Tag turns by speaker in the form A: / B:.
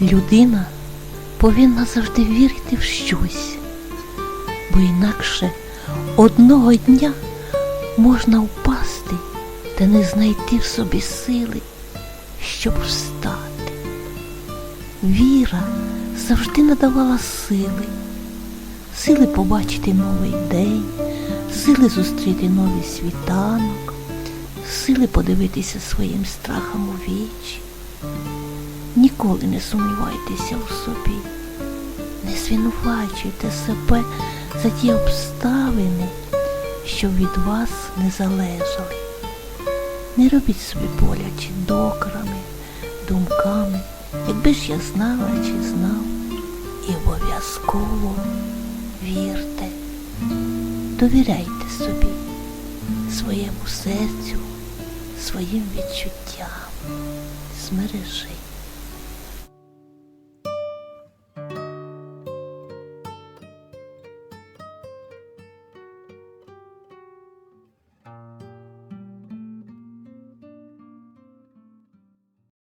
A: Людина повинна завжди вірити в щось, бо інакше одного дня можна впасти та не знайти в собі сили, щоб встати. Віра завжди надавала сили, сили побачити новий день, сили зустріти новий світанок, сили подивитися своїм страхом у вічі. Ніколи не сумнівайтеся у собі, не звинувачуйте себе за ті обставини, що від вас не залежали. Не робіть собі боляче докрами, думками, якби ж я знала чи знав, і обов'язково вірте, довіряйте собі, своєму серцю, своїм відчуттям, змережи.